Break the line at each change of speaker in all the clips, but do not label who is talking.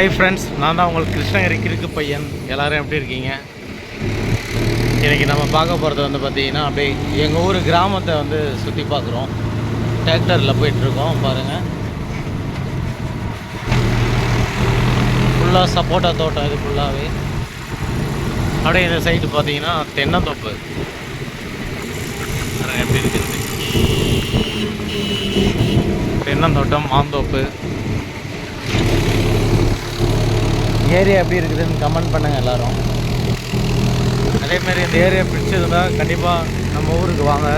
Hi friends நான் தான் உங்களுக்கு கிருஷ்ணகிரி கிறுக்கு பையன். எல்லோரும் எப்படி இருக்கீங்க? இன்றைக்கி நம்ம பார்க்க போகிறது வந்து பார்த்திங்கன்னா அப்படியே எங்கள் ஊர் கிராமத்தை வந்து சுற்றி பார்க்குறோம். டிராக்டரில் போயிட்டுருக்கோம் பாருங்கள் ஃபுல்லாக சப்போட்டா தோட்டம் இது ஃபுல்லாகவே அப்படியே இந்த சைடு பார்த்தீங்கன்னா தென்னந்தோப்பு. எப்படி இருக்குது. தென்னந்தோட்டம் மாந்தோப்பு ஏரியா எப்படி இருக்குதுன்னு கமெண்ட் பண்ணுங்கள் எல்லாரும். அதேமாரி இந்த ஏரியா பிடிச்சிருந்தா கண்டிப்பாக நம்ம ஊருக்கு வாங்க.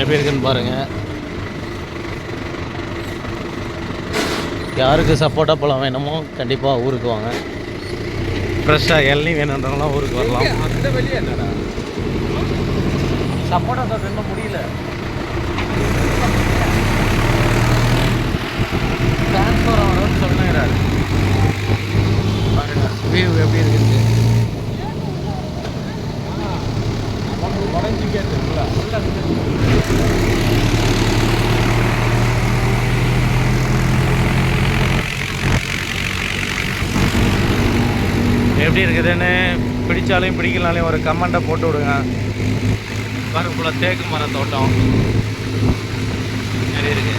எப்படி இருக்குன்னு பாருங்கள் யாருக்கு சப்போட்டா பழம் வேணுமோ கண்டிப்பாக ஊருக்கு வாங்க. ஃப்ரெஷ்ஷாக இளநீ வேணுன்றவங்களாம் ஊருக்கு வரலாம்.
அந்த வெளியே என்னடா?
சப்போட்டா தோட்டம் இன்னும் முடியல. எப்படி இருக்குது.
உடஞ்சிக்கே இருக்குல்ல
எப்படி இருக்குதுன்னு பிடிச்சாலையும் பிடிக்கலாலையும் ஒரு கமெண்ட்டை போட்டு விடுங்க. பாருங்க தேக்கு மர தோட்டம் நிறைய இருக்குது